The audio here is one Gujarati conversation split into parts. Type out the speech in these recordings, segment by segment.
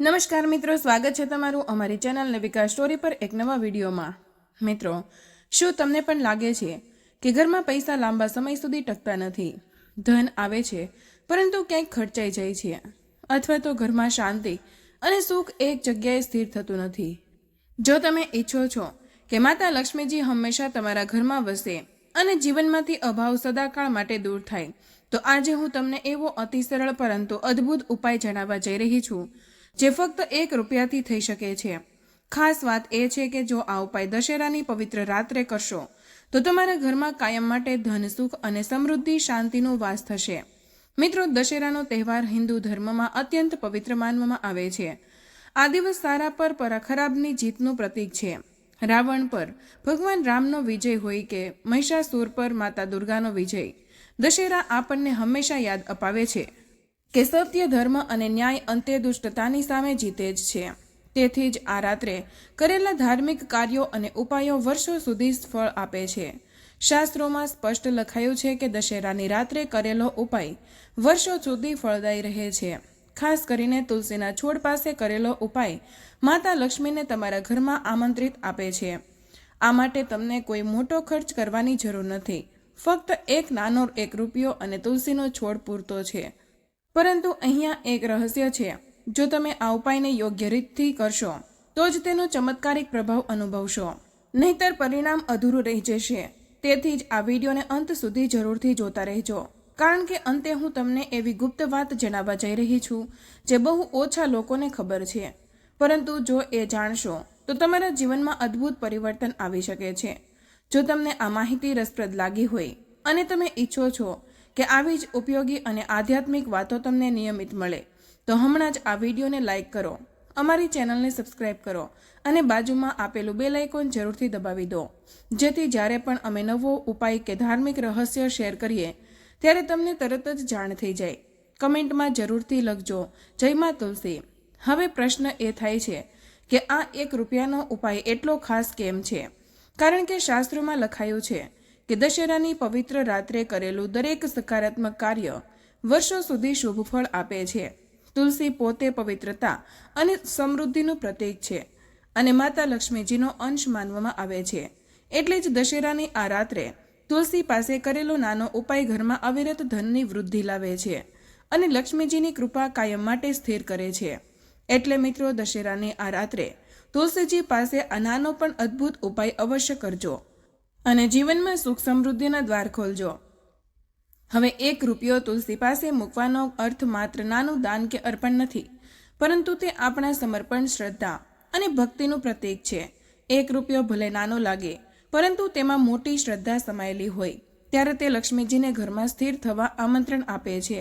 નમસ્કાર મિત્રો, સ્વાગત છે તમારું અમારી ચેનલ નવિકા સ્ટોરી પર એક નવા વિડીયોમાં. મિત્રો, શું તમને પણ લાગે છે કે ઘરમાં પૈસા લાંબા સમય સુધી ટકતા નથી? ધન આવે છે, પરંતુ ક્યાંક ખર્ચાઈ જાય છે, અથવા તો ઘરમાં શાંતિ અને સુખ એક જગ્યાએ સ્થિર થતું નથી. જો તમે ઈચ્છો છો કે માતા લક્ષ્મીજી હંમેશા તમારા ઘરમાં વસે અને જીવનમાંથી અભાવ સદાકાળ માટે દૂર થાય, તો આજે હું તમને એવો અતિ સરળ પરંતુ અદ્ભુત ઉપાય જણાવવા જઈ રહી છું જે ફક્ત એક રૂપિયાથી થઈ શકે છે. ખાસ વાત એ છે કે જો આ ઉપાય દશેરાની પવિત્ર રાત્રે કરશો, તો તમારા ઘરમાં કાયમ માટે ધન, સુખ અને સમૃદ્ધિ, શાંતિનો વાસ થશે. મિત્રો, દશેરાનો તહેવાર હિન્દુ ધર્મમાં અત્યંત પવિત્ર માનવામાં આવે છે. આ દિવસ સારા પર પરાખરાબની જીતનું પ્રતીક છે. રાવણ પર ભગવાન રામનો વિજય હોય કે મહિષાસુર પર માતા દુર્ગાનો વિજય, દશેરા આપણને હંમેશા યાદ અપાવે છે. કે સત્ય ધર્મ અને ન્યાય અંતે દુષ્ટતાની સામે જીતે જ છે. તેથી જ આ રાત્રે કરેલા ધાર્મિક કાર્યો અને ઉપાયો વર્ષો સુધી ફળ આપે છે. શાસ્ત્રોમાં સ્પષ્ટ લખાયું છે કે દશેરાની રાત્રે કરેલો ઉપાય વર્ષો સુધી ફળદાયી રહે છે. ખાસ કરીને તુલસીના છોડ પાસે કરેલો ઉપાય માતા લક્ષ્મીને તમારા ઘરમાં આમંત્રિત આપે છે. આ માટે તમને કોઈ મોટો ખર્ચ કરવાની જરૂર નથી. ફક્ત એક નાનો એક રૂપિયો અને તુલસીનો છોડ પૂરતો છે. પરંતુ અહીંયા એક રહસ્ય છે. જો તમે આ ઉપાયને યોગ્ય રીતથી કરશો, તો જ તેનો ચમત્કારિક પ્રભાવ અનુભવશો. નહીતર પરિણામ અધૂરું રહી જશે. તેથી જ આ વિડીયોને અંત સુધી જરૂરથી જોતા રહેજો. કારણ કે અંતે હું તમને એવી ગુપ્ત વાત જણાવવા જઈ રહી છું, જે બહુ ઓછા લોકોને ખબર છે. પરંતુ જો એ જાણશો, તો તમારા જીવનમાં અદ્ભુત પરિવર્તન આવી શકે છે. જો તમને આ માહિતી રસપ્રદ લાગી હોય અને તમે ઈચ્છો છો કે આવી જ ઉપયોગી અને આધ્યાત્મિક વાતો તમને નિયમિત મળે. તો હમણાં જ આ વિડીયોને લાઇક કરો, અમારી ચેનલને સબસ્ક્રાઇબ કરો અને બાજુમાં આપેલું બેલ આઇકોન જરૂરથી દબાવી દો. જેથી જ્યારે પણ અમે નવો ઉપાય કે ધાર્મિક રહસ્ય શેર કરીએ, ત્યારે તમને તરત જ જાણ થઈ જાય. કમેન્ટમાં જરૂરથી લખજો, જય મા તુલસી. હવે પ્રશ્ન એ થાય છે કે આ એક રૂપિયાનો ઉપાય એટલો ખાસ કેમ છે? કારણ કે શાસ્ત્રોમાં લખાયું છે કે દશેરાની પવિત્ર રાત્રે કરેલું દરેક સકારાત્મક કાર્ય વર્ષો સુધી શુભ ફળ આપે છે. તુલસી પોતે પવિત્રતા અને સમૃદ્ધિનું પ્રતીક છે અને માતા લક્ષ્મીજીનો અંશ માનવામાં આવે છે. એટલે જ દશેરાની આ રાત્રે તુલસી પાસે કરેલો નાનો ઉપાય ઘરમાં અવિરત ધનની વૃદ્ધિ લાવે છે અને લક્ષ્મીજીની કૃપા કાયમ માટે સ્થિર કરે છે. એટલે મિત્રો, દશેરાની આ રાત્રે તુલસીજી પાસે આ નાનો પણ અદ્ભુત ઉપાય અવશ્ય કરજો. અને જીવનમાં સુખ સમૃદ્ધિના દ્વાર ખોલજો. હવે એક રૂપિયો તુલસી પાસે મૂકવાનો અર્થ માત્ર નાનું દાન કે અર્પણ નથી, પરંતુ તે આપણા સમર્પણ, શ્રદ્ધા અને ભક્તિનું પ્રતીક છે. એક રૂપિયો ભલે નાનો લાગે, પરંતુ તેમાં મોટી શ્રદ્ધા સમાયેલી હોય, ત્યારે તે લક્ષ્મીજીને ઘરમાં સ્થિર થવા આમંત્રણ આપે છે.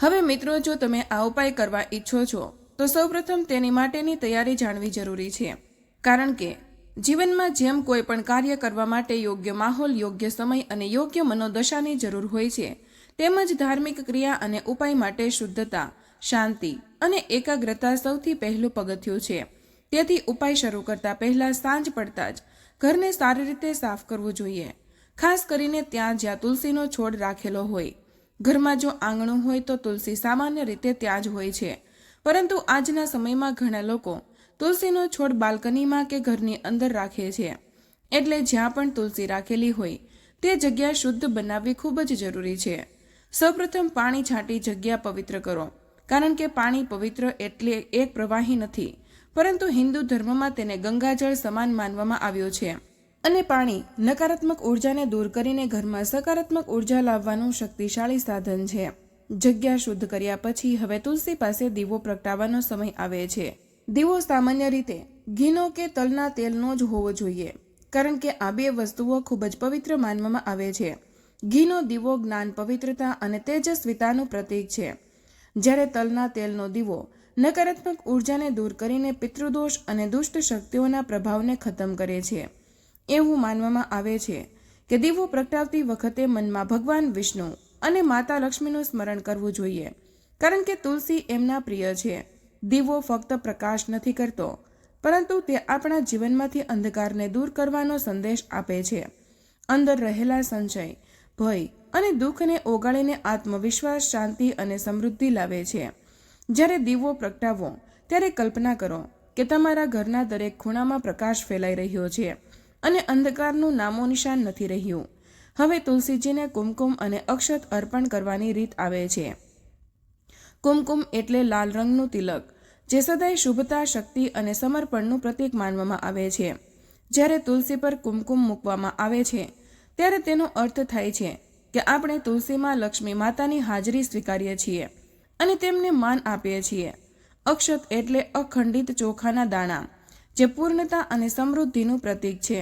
હવે મિત્રો, જો તમે આ ઉપાય કરવા ઈચ્છો છો, તો સૌપ્રથમ તેની માટેની તૈયારી જાણવી જરૂરી છે. કારણ કે જીવનમાં જેમ કોઈ પણ કાર્ય કરવા માટે યોગ્ય માહોલ, યોગ્ય સમય અને યોગ્ય મનોદશાની જરૂર હોય છે, તેમજ ધાર્મિક ક્રિયા અને ઉપાય માટે શુદ્ધતા, શાંતિ અને એકાગ્રતા સૌથી પહેલું પગથિયું છે. તેથી ઉપાય શરૂ કરતા પહેલા સાંજ પડતા જ ઘરને સારી રીતે સાફ કરવું જોઈએ. ખાસ કરીને ત્યાં જ્યાં તુલસીનો છોડ રાખેલો હોય. ઘરમાં જો આંગણું હોય તો તુલસી સામાન્ય રીતે ત્યાં જ હોય છે. પરંતુ આજના સમયમાં ઘણા લોકો તુલસીનો છોડ બાલ્કનીમાં કે ઘરની અંદર રાખે છે. એટલે જ્યાં પણ તુલસી રાખેલી હોય, તે જગ્યા શુદ્ધ બનાવવી ખૂબ જ જરૂરી છે. સૌપ્રથમ પાણી છાંટી જગ્યા પવિત્ર કરો. કારણ કે પાણી પવિત્ર એટલે એક પ્રવાહી નથી, પરંતુ હિન્દુ ધર્મમાં તેને ગંગાજળ સમાન માનવામાં આવ્યો છે. અને પાણી નકારાત્મક ઉર્જાને દૂર કરીને ઘરમાં સકારાત્મક ઊર્જા લાવવાનું શક્તિશાળી સાધન છે. જગ્યા શુદ્ધ કર્યા પછી હવે તુલસી પાસે દીવો પ્રગટાવવાનો સમય આવે છે. દીવો સામાન્ય રીતે ઘીનો કે તલના તેલનો જ હોવો જોઈએ, કારણ કે આ બે વસ્તુઓ ખૂબ જ પવિત્ર માનવામાં આવે છે. ઘીનો દીવો જ્ઞાન, પવિત્રતા અને તેજસ્વિતાનું પ્રતીક છે. જ્યારે તલના તેલનો દીવો નકારાત્મક ઉર્જાને દૂર કરીને પિતૃદોષ અને દુષ્ટ શક્તિઓના પ્રભાવને ખતમ કરે છે. એવું માનવામાં આવે છે કે દીવો પ્રગટાવતી વખતે મનમાં ભગવાન વિષ્ણુ અને માતા લક્ષ્મીનું સ્મરણ કરવું જોઈએ, કારણ કે તુલસી એમના પ્રિય છે. દીવો ફક્ત પ્રકાશ નથી કરતો, પરંતુ તે આપણા જીવનમાંથી અંધકારને દૂર કરવાનો સંદેશ આપે છે. અંદર રહેલા સંશય, ભય અને દુઃખને ઓગાળીને આત્મવિશ્વાસ, શાંતિ અને સમૃદ્ધિ લાવે છે. જ્યારે દીવો પ્રગટાવો, ત્યારે કલ્પના કરો કે તમારા ઘરના દરેક ખૂણામાં પ્રકાશ ફેલાઈ રહ્યો છે અને અંધકારનું નામો નિશાન નથી રહ્યું. હવે તુલસીજીને કુમકુમ અને અક્ષત અર્પણ કરવાની રીત આવે છે. કુમકુમ એટલે લાલ રંગનું તિલક, જે સદાય શુભતા, શક્તિ અને સમર્પણનું પ્રતીક માનવામાં આવે છે. જ્યારે તુલસી પર કુમકુમ મૂકવામાં આવે છે, ત્યારે તેનો અર્થ થાય છે કે આપણે તુલસીમાં લક્ષ્મી માતાની હાજરી સ્વીકારીએ છીએ અને તેમને માન આપીએ છીએ. અક્ષત એટલે અખંડિત ચોખાના દાણા, જે પૂર્ણતા અને સમૃદ્ધિનું પ્રતીક છે.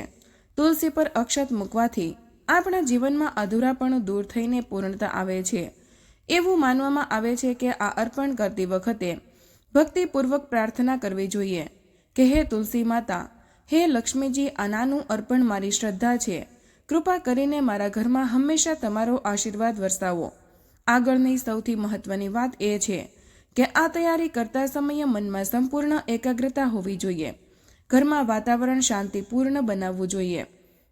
તુલસી પર અક્ષત મૂકવાથી આપણા જીવનમાં અધૂરાપણું દૂર થઈને પૂર્ણતા આવે છે. એવું માનવામાં આવે છે કે આ અર્પણ કરતી વખતે ભક્તિપૂર્વક પ્રાર્થના કરવી જોઈએ કે હે તુલસી માતા, હે લક્ષ્મીજી, આ નાનું અર્પણ મારી શ્રદ્ધા છે. કૃપા કરીને મારા ઘરમાં હંમેશા તમારો આશીર્વાદ વરસાવો. આગળની સૌથી મહત્વની વાત એ છે કે આ તૈયારી કરતા સમયે મનમાં સંપૂર્ણ એકાગ્રતા હોવી જોઈએ. ઘરમાં વાતાવરણ શાંતિપૂર્ણ બનાવવું જોઈએ.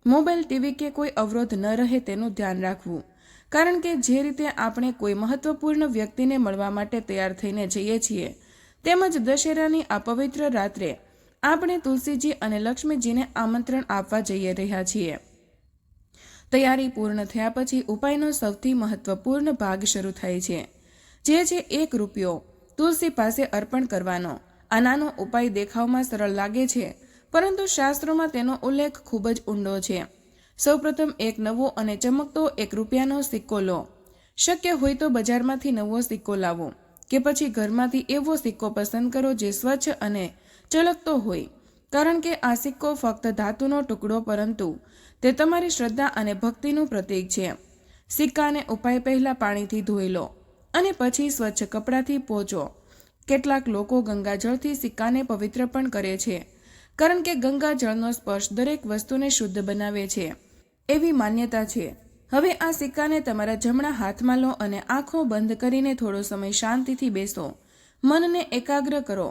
મોબાઈલ ટીવી કે કોઈ અવરોધ ન રહે તેનું ધ્યાન રાખવું. કારણ કે જે રીતે આપણે કોઈ મહત્વપૂર્ણ વ્યક્તિને મળવા માટે તૈયાર થઈને જઈએ છીએ, તેમજ દશેરાની આ પવિત્ર રાત્રે આપણે તુલસીજી અને લક્ષ્મીજીને આમંત્રણ આપવા જઈ રહ્યા છીએ. તૈયારી પૂર્ણ થયા પછી ઉપાયનો સૌથી મહત્વપૂર્ણ ભાગ શરૂ થાય છે, જે છે એક રૂપિયો તુલસી પાસે અર્પણ કરવાનો. આ નાનો ઉપાય દેખાવમાં સરળ લાગે છે, પરંતુ શાસ્ત્રોમાં તેનો ઉલ્લેખ ખૂબ જ ઊંડો છે. સૌપ્રથમ એક નવો અને ચમકતો એક રૂપિયાનો સિક્કો લો. શક્ય હોય તો બજારમાંથી નવો સિક્કો લાવો કે પછી ઘરમાંથી એવો સિક્કો પસંદ કરો જે સ્વચ્છ અને ચળકતો હોય. કારણ કે આ સિક્કો ફક્ત ધાતુનો ટુકડો પરંતુ તે તમારી શ્રદ્ધા અને ભક્તિનું પ્રતીક છે. સિક્કાને ઉપાય પહેલાં પાણીથી ધોઈ લો અને પછી સ્વચ્છ કપડાથી પોચો. કેટલાક લોકો ગંગાજળથી સિક્કાને પવિત્ર પણ કરે છે. કારણ કે ગંગાજળનો સ્પર્શ દરેક વસ્તુને શુદ્ધ બનાવે છે. એવી માન્યતા છે. હવે આ સિક્કાને તમારા જમણા હાથમાં લો અને આંખો બંધ કરીને થોડો સમય શાંતિથી બેસો. મનને એકાગ્ર કરો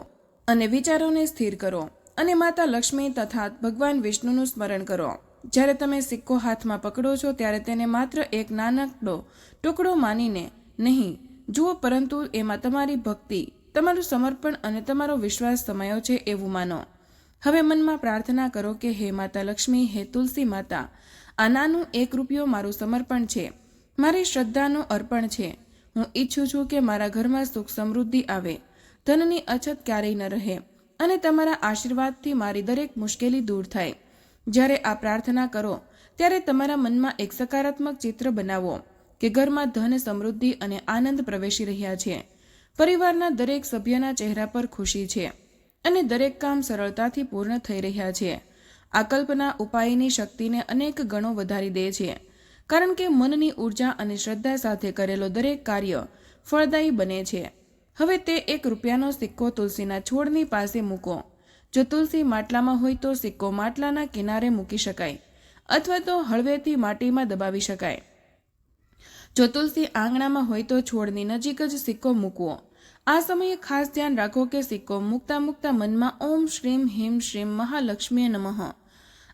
અને વિચારોને સ્થિર કરો અને માતા લક્ષ્મી તથા ભગવાન વિષ્ણુનું સ્મરણ કરો. જ્યારે તમે સિક્કો હાથમાં પકડો છો ત્યારે તેને માત્ર એક નાનકડો ટુકડો માનીને નહીં, જુઓ પરંતુ એમાં તમારી ભક્તિ, તમારું સમર્પણ અને તમારો વિશ્વાસ સમાયો છે એવું માનો. હવે મનમાં પ્રાર્થના કરો કે હે માતા લક્ષ્મી, હે તુલસી માતા આ નાનું એક રૂપિયો મારું સમર્પણ છે. મારી શ્રદ્ધાનું અર્પણ છે. હું ઈચ્છું છું કે મારા ઘરમાં સુખ સમૃદ્ધિ આવે. ધનની અછત ક્યારેય ન રહે અને તમારા આશીર્વાદથી મારી દરેક મુશ્કેલી દૂર થાય. જ્યારે આ પ્રાર્થના કરો, ત્યારે તમારા મનમાં એક સકારાત્મક ચિત્ર બનાવો કે ઘરમાં ધન, સમૃદ્ધિ અને આનંદ પ્રવેશી રહ્યા છે. પરિવારના દરેક સભ્યના ચહેરા પર ખુશી છે અને દરેક કામ સરળતાથી પૂર્ણ થઈ રહ્યા છે. આ કલ્પના ઉપાયની શક્તિને અનેક ગણો વધારી દે છે. કારણ કે મનની ઊર્જા અને શ્રદ્ધા સાથે કરેલો દરેક કાર્ય ફળદાયી બને છે. હવે તે એક રૂપિયાનો સિક્કો તુલસીના છોડની પાસે મૂકો. જો તુલસી માટલામાં હોય તો સિક્કો માટલાના કિનારે મૂકી શકાય અથવા તો હળવેથી માટીમાં દબાવી શકાય. જો તુલસી આંગણામાં હોય તો છોડની નજીક જ સિક્કો મૂકવો. આ સમયે ખાસ ધ્યાન રાખો કે સિક્કો મૂકતા મૂકતા મનમાં ઓમ શ્રીમ, હિમ શ્રીમ મહાલક્ષ્મીએ નમઃ.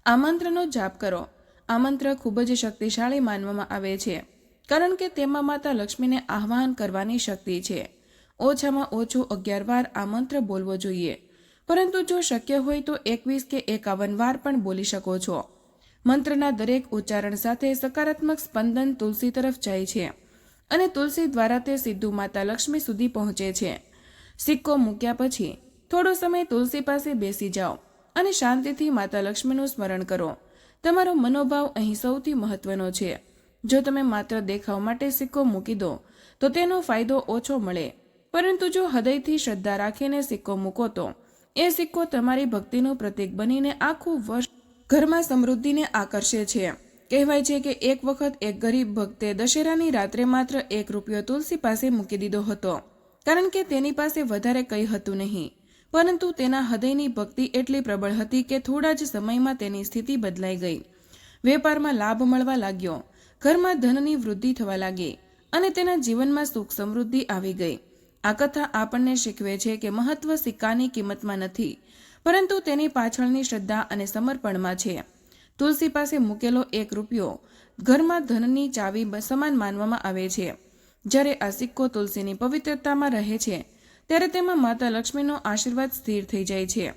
આ મંત્રનો જાપ કરો. આ મંત્ર ખૂબ જ શક્તિશાળી માનવામાં આવે છે, કારણ કે તેમાં માતા લક્ષ્મીને આહ્વાન કરવાની શક્તિ છે. ઓછામાં ઓછું અગિયાર વાર આ મંત્ર બોલવો જોઈએ. પરંતુ જો શક્ય હોય તો એકવીસ કે એકાવન વાર પણ બોલી શકો છો. મંત્રના દરેક ઉચ્ચારણ સાથે સકારાત્મક સ્પંદન તુલસી તરફ જાય છે અને તુલસી દ્વારા તે સીધું માતા લક્ષ્મી સુધી પહોંચે છે. સિક્કો મૂક્યા પછી થોડો સમય તુલસી પાસે બેસી જાઓ. અને શાંતિથી માતા લક્ષ્મીનું સ્મરણ કરો. તમારો મનોભાવ અહીં સૌથી મહત્વનો છે. જો તમે માત્ર દેખાવ માટે સિક્કો મૂકી દો, તો તેનો ફાયદો ઓછો મળે. પરંતુ જો હૃદયથી શ્રદ્ધા રાખીને સિક્કો મૂકો તો, એ સિક્કો તમારી ભક્તિનું પ્રતીક બનીને આખું વર્ષ ઘરમાં સમૃદ્ધિને આકર્ષે છે. કહેવાય છે કે એક વખત એક ગરીબ ભક્તે દશેરાની રાત્રે માત્ર એક રૂપિયો તુલસી પાસે મૂકી દીધો હતો, કારણ કે તેની પાસે વધારે કંઈ હતું નહીં. પરંતુ તેના હૃદયની ભક્તિ એટલી પ્રબળ હતી કે થોડા જ સમયમાં તેની સ્થિતિ બદલાઈ ગઈ. વેપારમાં લાભ મળવા લાગ્યો. ઘરમાં ધનની વૃદ્ધિ થવા લાગી અને તેના જીવનમાં સુખ સમૃદ્ધિ આવી ગઈ. આ કથા આપણને શીખવે છે કે મહત્વ સિક્કાની કિંમતમાં નથી, પરંતુ તેની પાછળની શ્રદ્ધા અને સમર્પણમાં છે. તુલસી પાસે મૂકેલો એક રૂપિયો ઘરમાં ધનની ચાવી સમાન માનવામાં આવે છે. જ્યારે આ સિક્કો તુલસીની પવિત્રતામાં રહે છે ત્યારે તેમાં માતા લક્ષ્મીનો આશીર્વાદ સ્થિર થઈ જાય છે.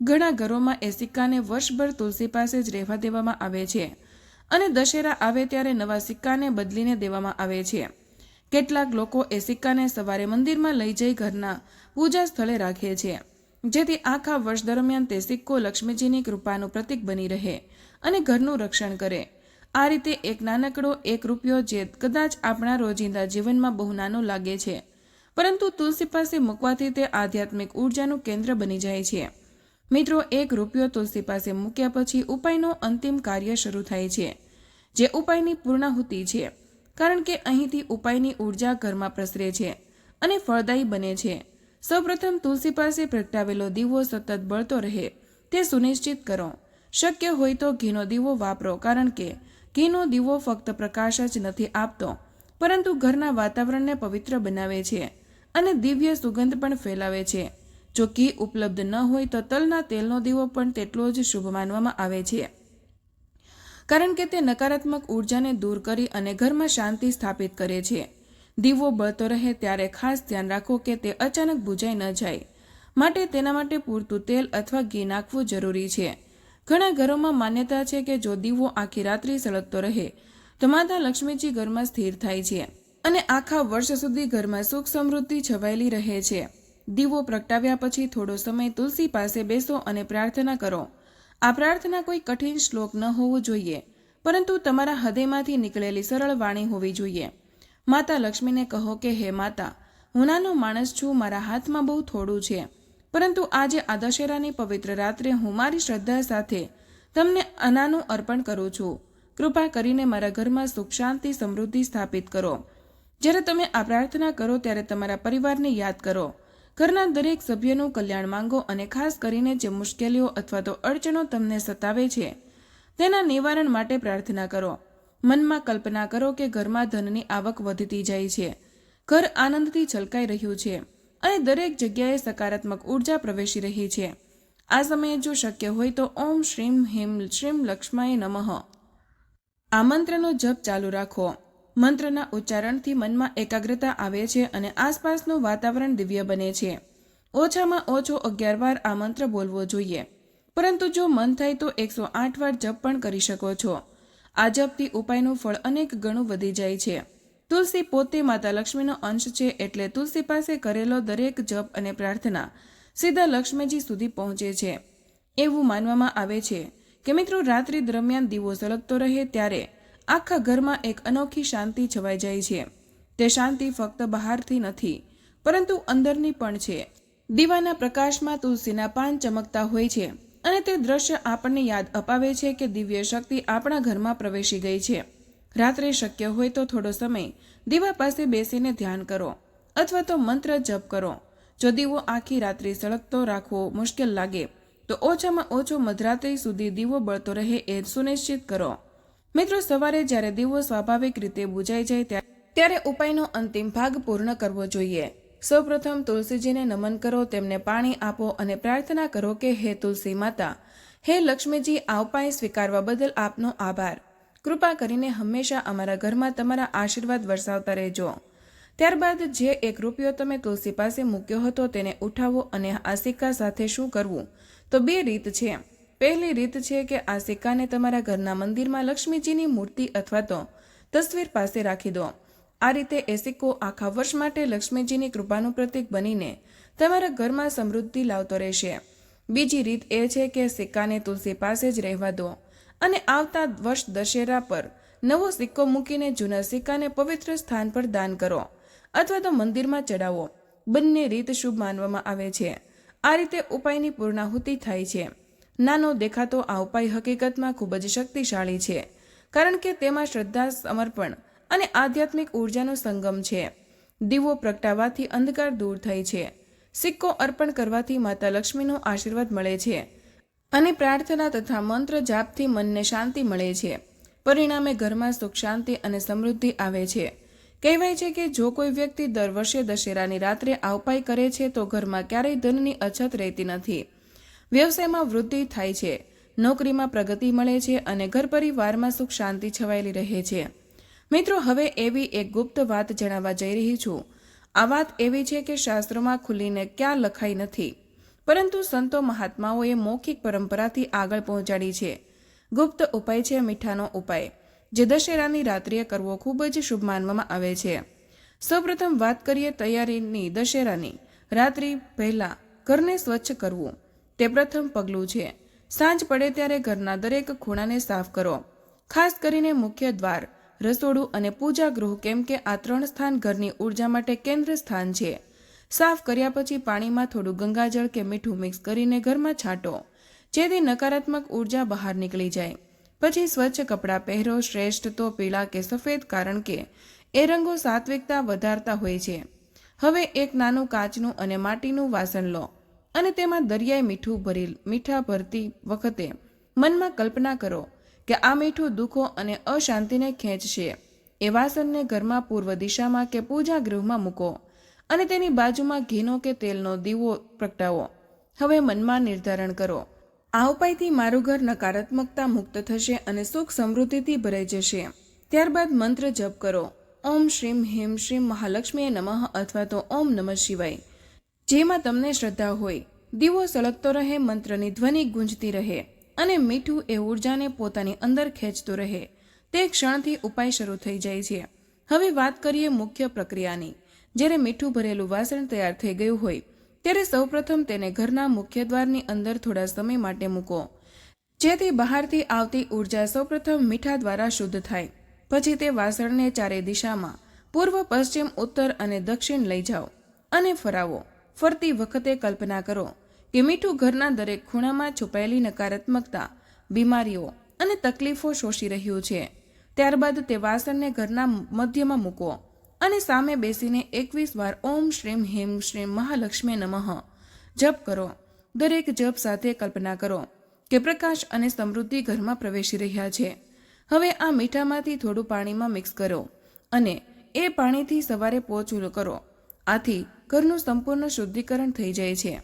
ઘણા ઘરોમાં એ સિક્કાને વર્ષભર તુલસી પાસે જ રહેવા દેવામાં આવે છે અને દશેરા આવે ત્યારે નવા સિક્કાને બદલીને દેવામાં આવે છે. કેટલાક લોકો એ સિક્કાને સવારે મંદિરમાં લઈ જઈ ઘરના પૂજા સ્થળે રાખે છે. જેથી આખા વર્ષ દરમિયાન તે સિક્કો લક્ષ્મીજીની કૃપાનું પ્રતીક બની રહે અને ઘરનું રક્ષણ કરે. આ રીતે એક નાનકડો એક રૂપિયો જે કદાચ આપણા રોજિંદા જીવનમાં બહુ નાનો લાગે છે પરંતુ તુલસી પાસે મૂકવાથી તે આધ્યાત્મિક ઉર્જાનું કેન્દ્ર બની જાય છે. મિત્રો, એક રૂપિયો તુલસી પાસે મૂક્યા પછી ઉપાયનો અંતિમ કાર્ય શરૂ થાય છે, જે ઉપાયની પૂર્ણાહુતિ છે, કારણ કે અહીંથી ઉપાયની ઊર્જા ઘરમાં પ્રસરે છે અને ફળદાયી બને છે. સૌપ્રથમ તુલસી પાસે પ્રગટાવેલો દીવો સતત બળતો રહે, તે સુનિશ્ચિત કરો. શક્ય હોય તો ઘીનો દીવો વાપરો, કારણ કે ઘીનો દીવો ફક્ત પ્રકાશ જ નથી આપતો, પરંતુ ઘરના વાતાવરણને પવિત્ર બનાવે છે. અને દિવ્ય સુગંધ પણ ફેલાવે છે. જો ઘી ઉપલબ્ધ ન હોય તો તલના તેલનો દીવો પણ તેટલો જ શુભ માનવામાં આવે છે. કારણ કે તે નકારાત્મક ઉર્જાને દૂર કરી અને ઘરમાં શાંતિ સ્થાપિત કરે છે. દીવો બળતો રહે ત્યારે ખાસ ધ્યાન રાખો કે તે અચાનક બુજાઈ ન જાય. માટે તેના માટે પૂરતું તેલ અથવા ઘી નાખવું જરૂરી છે. ઘણા ઘરોમાં માન્યતા છે કે જો દીવો આખી રાત્રિ સળગતો રહે, તો માતા લક્ષ્મીજી ઘરમાં સ્થિર થાય છે. અને આખા વર્ષ સુધી ઘરમાં સુખ સમૃદ્ધિ છવાયેલી રહે છે. દીવો પ્રગટાવ્યા પછી થોડો સમય તુલસી પાસે બેસો અને પ્રાર્થના કરો. આ પ્રાર્થના કોઈ કઠિન શ્લોક ન હોવો જોઈએ, પરંતુ તમારા હૃદયમાંથી નીકળેલી સરળ વાણી હોવી જોઈએ. માતા લક્ષ્મીને કહો કે, હે માતા, હું નાનો માણસ છું, મારા હાથમાં બહુ થોડું છે. પરંતુ આજે આ દશેરાની પવિત્ર રાત્રે હું મારી શ્રદ્ધા સાથે તમને અનાનું અર્પણ કરું છું. કૃપા કરીને મારા ઘરમાં સુખ, શાંતિ, સમૃદ્ધિ સ્થાપિત કરો. જ્યારે તમે આ પ્રાર્થના કરો ત્યારે તમારા પરિવારને યાદ કરો. ઘરના દરેક સભ્યનું કલ્યાણ માંગો અને ખાસ કરીને જે મુશ્કેલીઓ અથવા તો અડચણો તમને સતાવે છે, તેના નિવારણ માટે પ્રાર્થના કરો. મનમાં કલ્પના કરો કે ઘરમાં ધનની આવક વધતી જાય છે. ઘર આનંદથી છલકાઈ રહ્યું છે અને દરેક જગ્યાએ સકારાત્મક ઊર્જા પ્રવેશી રહી છે. આ સમયે જો શક્ય હોય તો ઓમ શ્રીમ હિમ શ્રીમ લક્ષ્માય નમઃ. આ મંત્રનો જપ ચાલુ રાખો. મંત્રના ઉચ્ચારણથી મનમાં એકાગ્રતા આવે છે અને આસપાસનું વાતાવરણ દિવ્ય બને છે. ઓછામાં ઓછો અગિયાર વાર આ મંત્ર બોલવો જોઈએ. પરંતુ જો મન થાય તો એકસો આઠ વાર જપ પણ કરી શકો છો. આ જપથી ઉપાયનું ફળ અનેક ગણું વધી જાય છે. તુલસી પોતે માતા લક્ષ્મીનો અંશ છે એટલે તુલસી પાસે કરેલો દરેક જપ અને પ્રાર્થના સીધા લક્ષ્મીજી સુધી પહોંચે છે. એવું માનવામાં આવે છે કે મિત્રો રાત્રિ દરમિયાન દીવો સળગતો રહે ત્યારે આખા ઘરમાં એક અનોખી શાંતિ છવાઈ જાય છે. તે શાંતિ ફક્ત બહારથી નથી, પરંતુ અંદરની પણ છે. દીવાના પ્રકાશમાં તુલસીના પાન ચમકતા હોય છે અને તે દ્રશ્ય આપણને યાદ અપાવે છે કે દિવ્ય શક્તિ આપણા ઘરમાં પ્રવેશી ગઈ છે. રાત્રે શક્ય હોય તો થોડો સમય દીવા પાસે બેસીને ધ્યાન કરો અથવા તો મંત્ર જપ કરો. જો દીવો આખી રાત્રિ સળગતો રાખવો મુશ્કેલ લાગે, તો ઓછામાં ઓછો મધરાત્રિ સુધી દીવો બળતો રહે એ સુનિશ્ચિત કરો. મિત્રો, સવારે જ્યારે દીવો સ્વાભાવિક રીતે બુજાઈ જાય ત્યારે ઉપાયનો અંતિમ ભાગ પૂર્ણ કરવો જોઈએ. સૌપ્રથમ તુલસીજીને નમન કરો, તેમને પાણી આપો અને પ્રાર્થના કરો કે, હે તુલસી માતા, હે લક્ષ્મીજી, આ ઉપાય સ્વીકારવા બદલ આપનો આભાર. કૃપા કરીને હંમેશા અમારા ઘરમાં તમારા આશીર્વાદ વરસાવતા રહેજો. ત્યારબાદ જે એક રૂપિયો તમે તુલસી પાસે મૂક્યો હતો તેને ઉઠાવો અને આ સિક્કા સાથે શું કરવું? તો બે રીત છે. પહેલી રીત છે કે આ સિક્કાને તમારા ઘરના મંદિરમાં લક્ષ્મીજીની મૂર્તિ અથવા તો તસવીર પાસે રાખી દો. આ રીતે એ સિક્કો આખા વર્ષ માટે લક્ષ્મીજીની કૃપાનું પ્રતીક બનીને તમારા ઘરમાં સમૃદ્ધિ લાવતો રહેશે. બીજી રીત એ છે કે સિક્કાને તુલસી પાસે જ રહેવા દો અને આવતા વર્ષ દશેરા પર નવો સિક્કો મૂકીને જૂના સિક્કાને પવિત્ર સ્થાન પર દાન કરો અથવા તો મંદિરમાં ચડાવો બંને રીત શુભ માનવામાં આવે છે. આ રીતે ઉપાયની પૂર્ણાહુતિ થાય છે. નાનો દેખાતો આ ઉપાય હકીકતમાં ખૂબ જ શક્તિશાળી છે, કારણ કે તેમાં શ્રદ્ધા, સમર્પણ અને આધ્યાત્મિક ઉર્જાનો સંગમ છે. દીવો પ્રગટાવવાથી અંધકાર દૂર થાય છે. સિક્કો અર્પણ કરવાથી માતા લક્ષ્મીનો આશીર્વાદ મળે છે અને પ્રાર્થના તથા મંત્ર જાપથી મનને શાંતિ મળે છે. પરિણામે ઘરમાં સુખ, શાંતિ અને સમૃદ્ધિ આવે છે. કહેવાય છે કે જો કોઈ વ્યક્તિ દર વર્ષે દશેરાની રાત્રે આ ઉપાય કરે છે, તો ઘરમાં ક્યારેય ધનની અછત રહેતી નથી. વ્યવસાયમાં વૃદ્ધિ થાય છે. નોકરીમાં પ્રગતિ મળે છે અને ઘર પરિવારમાં સુખ શાંતિ છવાયેલી રહે છે. મિત્રો, હવે એવી એક ગુપ્ત વાત જણાવવા જઈ રહી છું. આ વાત એવી છે કે શાસ્ત્રોમાં ખુલીને ક્યાં લખાઈ નથી. પરંતુ સંતો મહાત્માઓએ મૌખિક પરંપરાથી આગળ પહોંચાડી છે. ગુપ્ત ઉપાય છે મીઠાનો ઉપાય, જે દશેરાની રાત્રિએ કરવો ખૂબ જ શુભ માનવામાં આવે છે. સૌપ્રથમ વાત કરીએ તૈયારીની દશેરાની. રાત્રિ પહેલા ઘરને સ્વચ્છ કરવું. તે પ્રથમ પગલું છે. સાંજ પડે ત્યારે ઘરના દરેક ખૂણાને સાફ કરો. ખાસ કરીને મુખ્ય દ્વાર, રસોડું અને પૂજા ગૃહ કેમ કે આ ત્રણ સ્થાન ઘરની ઊર્જા માટે કેન્દ્ર સ્થાન છે. સાફ કર્યા પછી પાણીમાં થોડું ગંગાજળ કે મીઠું મિક્સ કરીને ઘરમાં છાંટો. જેથી નકારાત્મક ઊર્જા બહાર નીકળી જાય. પછી સ્વચ્છ કપડાં પહેરો, શ્રેષ્ઠ તો પીળા કે સફેદ કારણ કે એ રંગો સાત્વિકતા વધારતા હોય છે. હવે એક નાનું કાચનું અને માટીનું વાસણ લો. અને તેમાં દરિયાઈ મીઠું ભરેલ મીઠા ભરતી વખતે મનમાં કલ્પના કરો કે આ મીઠું દુઃખો અને અશાંતિને ખેંચશે. એ વાસણને ઘરમાં પૂર્વ દિશામાં કે પૂજા ગૃહમાં મૂકો અને તેની બાજુમાં ઘીનો કે તેલનો દીવો પ્રગટાવો. હવે મનમાં નિર્ધારણ કરો. આ ઉપાયથી મારું ઘર નકારાત્મકતા મુક્ત થશે અને સુખ સમૃદ્ધિથી ભરાઈ જશે. ત્યારબાદ મંત્ર જપ કરો. ઓમ શ્રીમ, હિમ શ્રીમ મહાલક્ષ્મીએ નમઃ અથવા તો ઓમ નમઃ શિવાય. જેમાં તમને શ્રદ્ધા હોય. દીવો સળગતો રહે, મંત્રની ધ્વનિ ગુંજતી રહે અને મીઠું એ ઉર્જાને પોતાની અંદર ખેંચતું રહે. તે ક્ષણથી ઉપાય શરૂ થઈ જાય છે. હવે વાત કરીએ મુખ્ય પ્રક્રિયાની. જ્યારે મીઠું ભરેલું વાસણ તૈયાર થઈ ગયું હોય, ત્યારે સૌપ્રથમ તેને ઘરના મુખ્ય દ્વારની અંદર થોડા સમય માટે મૂકો, જેથી બહારથી આવતી ઊર્જા સૌપ્રથમ મીઠા દ્વારા શુદ્ધ થાય. પછી તે વાસણને ચારે દિશામાં, પૂર્વ, પશ્ચિમ, ઉત્તર અને દક્ષિણ લઈ જાઓ અને ફરાવો. ફરતી વખતે કલ્પના કરો કે મીઠું ઘરના દરેક ખૂણામાં છુપાયેલી નકારાત્મકતા, બીમારીઓ અને તકલીફો શોષી રહ્યું છે. ત્યારબાદ તે વાસણને ઘરના મધ્યમાં મૂકો અને સામે બેસીને એકવીસ વાર ઓમ શ્રીમ હેમ શ્રીમ મહાલક્ષ્મી નમઃ જપ કરો. દરેક જપ સાથે કલ્પના કરો કે પ્રકાશ અને સમૃદ્ધિ ઘરમાં પ્રવેશી રહ્યા છે. હવે આ મીઠામાંથી થોડું પાણીમાં મિક્સ કરો અને એ પાણીથી સવારે પોચું કરો. આથી ઘરનું સંપૂર્ણ શુદ્ધિકરણ થઈ જાય છે.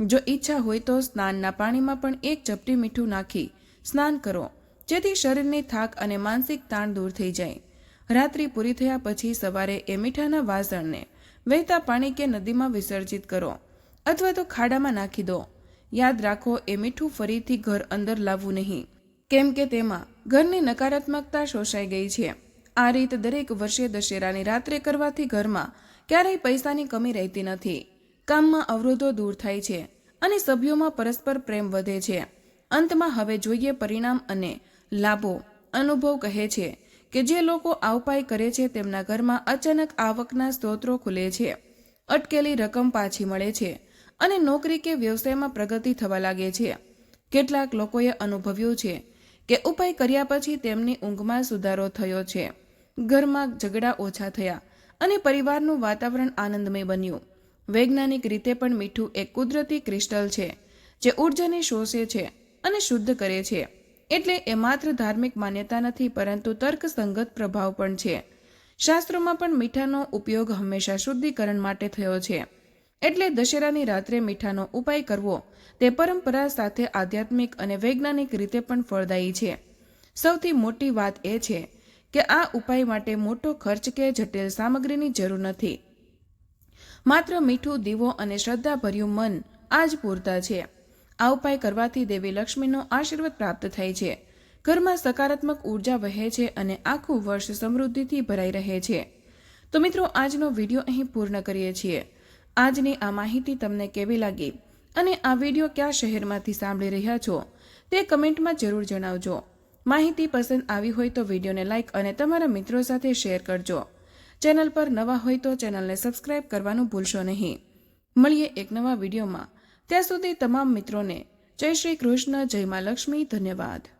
જો ઈચ્છા હોય તો સ્નાનના પાણીમાં પણ એક ચપટી મીઠું નાખી સ્નાન કરો, જેથી શરીરની થાક અને માનસિક તાણ દૂર થઈ જાય. રાત્રિ પૂરી થયા પછી સવારે એ મીઠાના વાસણને વહેતા પાણી કે નદીમાં વિસર્જિત કરો અથવા તો ખાડામાં નાખી દો. યાદ રાખો, એ મીઠું ફરીથી ઘર અંદર લાવવું નહીં. કેમ કે તેમાં ઘરની નકારાત્મકતા શોષાઈ ગઈ છે. આ રીત દરેક વર્ષે દશેરાની રાત્રે કરવાથી ઘરમાં ક્યારેય પૈસાની કમી રહેતી નથી. કામમાં અવરોધો દૂર થાય છે અને સભ્યોમાં પરસ્પર પ્રેમ વધે છે. અંતમાં હવે જોઈએ પરિણામ અને લાભો. અનુભવ કહે છે કે જે લોકો આવપાય કરે છે તેમના ઘરમાં અચાનક આવકના સ્ત્રોતો ખુલે છે. અટકેલી રકમ પાછી મળે છે અને નોકરી કે વ્યવસાયમાં પ્રગતિ થવા લાગે છે. કેટલાક લોકોએ અનુભવ્યું છે કે ઉપાય કર્યા પછી તેમની ઊંઘમાં સુધારો થયો છે. ઘરમાં ઝઘડા ઓછા થયા અને પરિવારનું વાતાવરણ આનંદમય બન્યું. વૈજ્ઞાનિક રીતે પણ મીઠું એક કુદરતી ક્રિસ્ટલ છે, જે ઉર્જાને શોષે છે અને શુદ્ધ કરે છે. એટલે એ માત્ર ધાર્મિક માન્યતા નથી, પરંતુ તર્કસંગત પ્રભાવ પણ છે. શાસ્ત્રોમાં પણ મીઠાનો ઉપયોગ હંમેશા શુદ્ધિકરણ માટે થયો છે. એટલે દશેરાની રાત્રે મીઠાનો ઉપાય કરવો, તે પરંપરા સાથે આધ્યાત્મિક અને વૈજ્ઞાનિક રીતે પણ ફળદાયી છે. સૌથી મોટી વાત એ છે કે આ ઉપાય માટે મોટો ખર્ચ કે જટિલ સામગ્રીની જરૂર નથી. માત્ર મીઠું, દીવો અને શ્રદ્ધાભર્યું મન આ જ પૂરતા છે. આ ઉપાય કરવાથી દેવી લક્ષ્મીનો આશીર્વાદ પ્રાપ્ત થાય છે. ઘરમાં સકારાત્મક ઊર્જા વહે છે અને આખું વર્ષ સમૃદ્ધિથી ભરાઈ રહે છે. તો મિત્રો, આજનો વીડિયો અહીં પૂર્ણ કરીએ છીએ. આજની આ માહિતી તમને કેવી લાગી? અને આ વીડિયો કયા શહેરમાંથી સાંભળી રહ્યા છો? તે કમેન્ટમાં જરૂર જણાવજો. માહિતી પસંદ આવી હોય તો વિડીયોને લાઇક અને તમારા મિત્રો સાથે શેર કરજો. ચેનલ પર નવા હોય તો ચેનલને સબસ્ક્રાઇબ કરવાનું ભૂલશો નહીં. મળીએ એક નવા વિડીયોમાં. ત્યાં સુધી તમામ મિત્રોને જય શ્રી કૃષ્ણ, જય મા લક્ષ્મી, ધન્યવાદ.